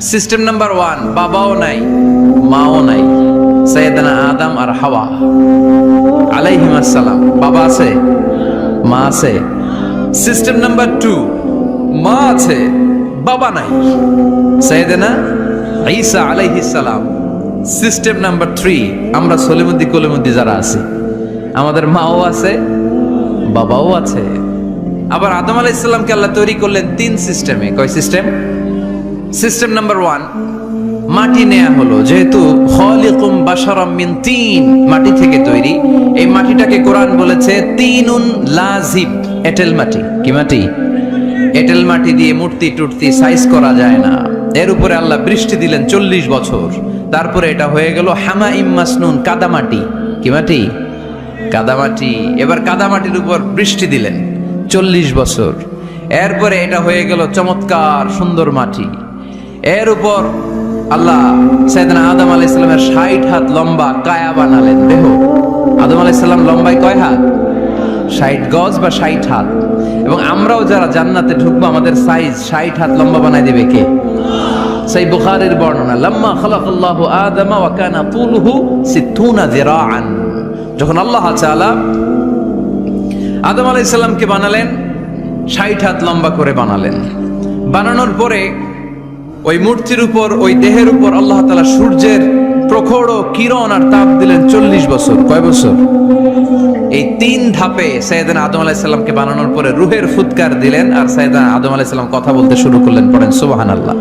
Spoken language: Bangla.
সিস্টেম নাম্বার ওয়ান বাবাও নাই মাও নাই সৈয়দনা আদম আর হাওয়া আলাইহিম আসসালাম বাবা আছে মা আছে সিস্টেম নাম্বার টু মা আছে বাবা নাই সৈয়দনা ঈসা আলাইহিস সালাম সিস্টেম নাম্বার থ্রি আমরা সলিমুদ্দি কলিমুদ্দি যারা আছি, আমাদের মাও আছে, বাবাও আছে। আবার আদম আলাইহিস সালামকে আল্লাহ তৈরি করলেন তিন সিস্টেমে কয় সিস্টেম সিস্টেম নাম্বার ওয়ান মাটি নেয়া হলো। যেহেতু খলিকুম বাশারাম মিন তিন মাটি থেকে তৈরি, এই মাটিটাকে কোরআন বলেছে তিনুন লাজিব, এটেল মাটি। কি মাটি? এটেল মাটি দিয়ে মূর্তি টুর্তি সাইজ করা যায় না। এর উপরে আল্লাহ বৃষ্টি দিলেন চল্লিশ বছর। তারপরে এটা হয়ে গেল হামা ইম্মাসনুন কাদামাটি। কি মাটি? কাদামাটি। এবার কাদামাটির উপর বৃষ্টি দিলেন চল্লিশ বছর। এরপরে এটা হয়ে গেল চমৎকার সুন্দর মাটি। এর উপর আল্লাহ সাইদানা আদম আলাইহিস সালামের ষাট হাত লম্বা কায়া বানালেন। দেহ। আদম আলাইহিস সালাম লম্বায় কয় হাত? ষাট গজ বা ষাট হাত। এবং আমরাও যারা জান্নাতে ঢুকবো, আমাদের সাইজ ষাট হাত লম্বা বানাই দেবে কে? সেই বুখারের বর্ণনা, লাম্মা খালাকাল্লাহু আদামা ওয়া কানা তুলুহু সিত্তুনা যিরাআন। যখন আল্লাহ তাআলা আদম আলাইহিস সালামকে বানালেন, ষাট হাত লম্বা করে বানালেন। বানানোর পরে ওই মূর্তির উপর, ওই দেহের উপর আল্লাহ তালা সূর্যের প্রখর কিরণ আর তাপ দিলেন চল্লিশ বছর। কয় বছর? এই তিন ধাপে সাইদান আদম আলাইসাল্লামকে বানানোর পরে রুহের ফুৎকার দিলেন আর সাইদান আদম আলাইসাল্লাম কথা বলতে শুরু করলেন, পড়েন সুবাহান আল্লাহ